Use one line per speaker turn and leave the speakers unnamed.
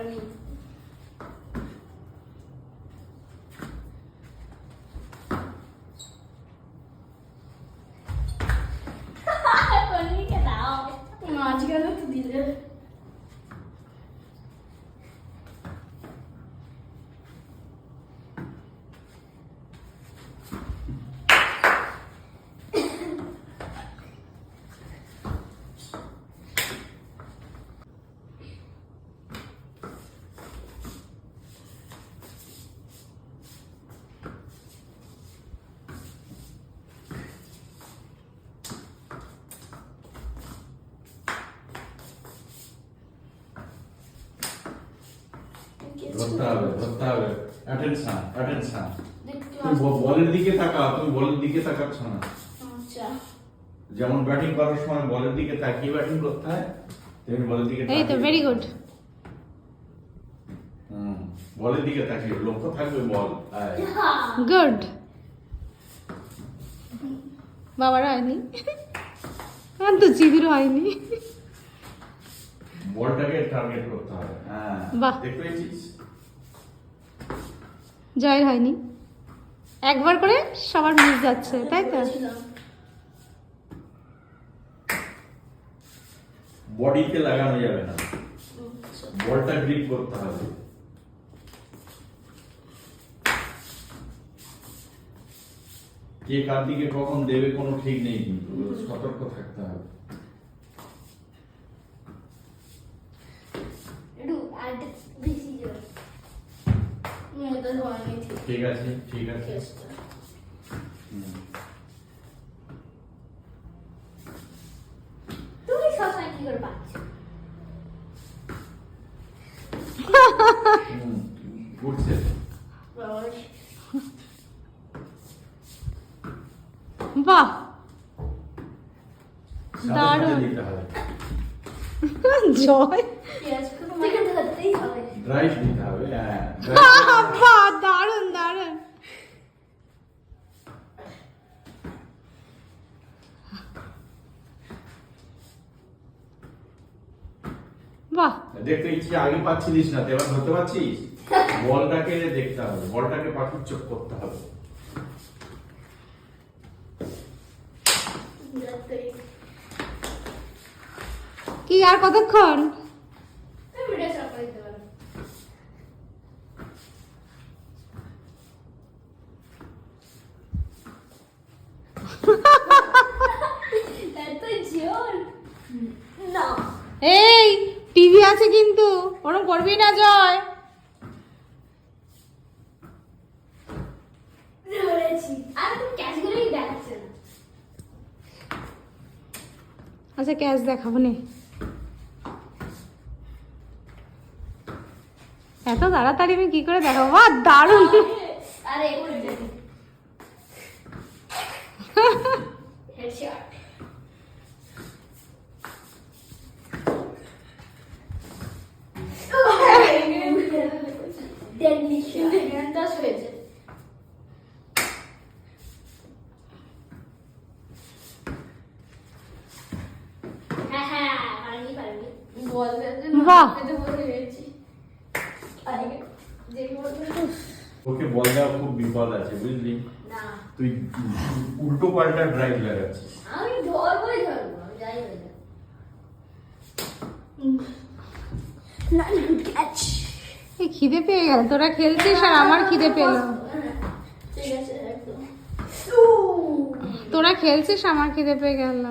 আমি পনিরকে দাও মাছ গেল তো দিলে
ধরতে হবে ধরতে হবে। অ্যাটেনশন অ্যাটেনশন তুমি বলের দিকে তাকাও তুমি বলের দিকে তাকাচ্ছ না।
আচ্ছা।
যেমন ব্যাটিং করার সময় বলের দিকে তাকিয়ে ব্যাটিং করতে হয় তেমনি বলের দিকে
এই তো ভেরি গুড
বলের দিকে তাকিয়ে লক্ষ্য থাকবে বল।
গুড বাবার হয়নি আর তো চিদির হয়নি।
বলটাকে টার্গেট করতে হবে হ্যাঁ।
বাহ।
দেখতে পেয়েছিস?
জয়ের হয়নি। একবার করে সবার মিস যাচ্ছে তাই তো?
বডিতে লাগানো যাবে না। বলটা গ্রিপ করতে হবে। কে কার দিকে কখন দেবে কোনো ঠিক নেই কিন্তু সতর্ক থাকতে হবে।
একটু মেয়েদের হয়নি ঠিক
আছে। ঠিক আছে।
তুমি সবসময় কি করে পাচ্ছ
ঘুরছে।
বাহ! দারুণ।
সাথে দিতে হবে।
জয়।
ড্রাইভ দিতে হবে হ্যাঁ
দারুণ বাহ।
দেখতে ইচ্ছে আগে পাচ্ছিলিস না তো এবার ধরতে পারছিস? বলটাকে দেখতে হবে বলটাকে পাখির চোখ করতে হবে।
কি আর কতক্ষণ
ভিডিও স্টপ করে দিতে পারো এত জোর না
এই টিভি আছে কিন্তু। ওরম করবি না জয়। আচ্ছা ক্যাশ দেখাবো নে। এত তাড়াতাড়ি আমি কি করে দেখাবো? বাহ দারুণ।
আরে
বাহ।
ওকে বল দেওয়া খুব বিপদ আছে বুঝলি?
না।
তুই উল্টো পাল্টা ড্রাইভ লাগাচ্ছিস।
আমি ধরবোই ধরবো যাই না গুড ক্যাচ
এই খিদে পেয়ে গেল তোরা খেলছিস আর আমার খিদে পেল।
ঠিক আছে একদম
তোরা খেলছিস আমার খিদে পেয়ে গেল।